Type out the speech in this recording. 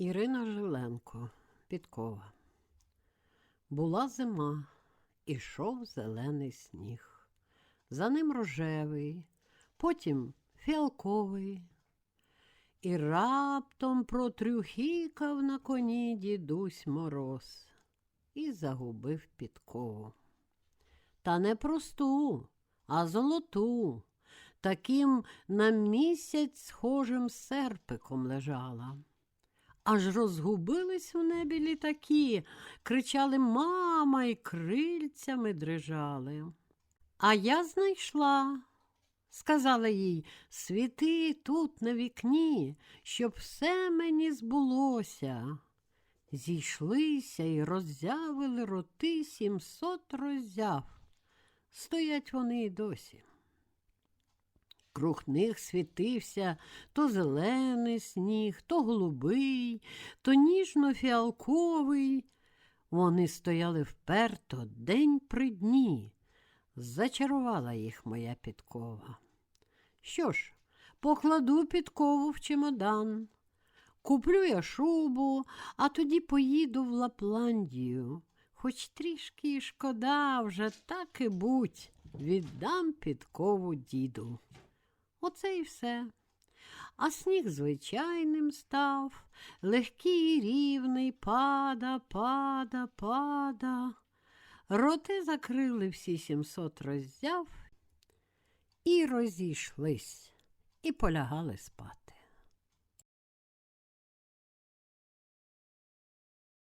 Ірина Жиленко, Підкова. Була зима, ішов зелений сніг. За ним рожевий, потім фіалковий. І раптом протрюхікав на коні дідусь мороз і загубив підкову. Та не просту, а золоту, таким на місяць схожим серпиком лежала. Аж розгубились у небі літаки, кричали мама і крильцями дрижали. А я знайшла, сказала їй, світи тут на вікні, щоб все мені збулося. Зійшлися і роззявили роти сімсот роззяв. Стоять вони й досі. Круг них світився то зелений сніг, то голубий, то ніжно-фіалковий. Вони стояли вперто день при дні. Зачарувала їх моя підкова. Що ж, покладу підкову в чемодан, куплю я шубу, а тоді поїду в Лапландію. Хоч трішки шкода, вже так і будь, віддам підкову діду. Оце і все. А сніг звичайним став, легкий і рівний, пада, пада, пада. Роти закрили всі сімсот роззяв і розійшлись, і полягали спати.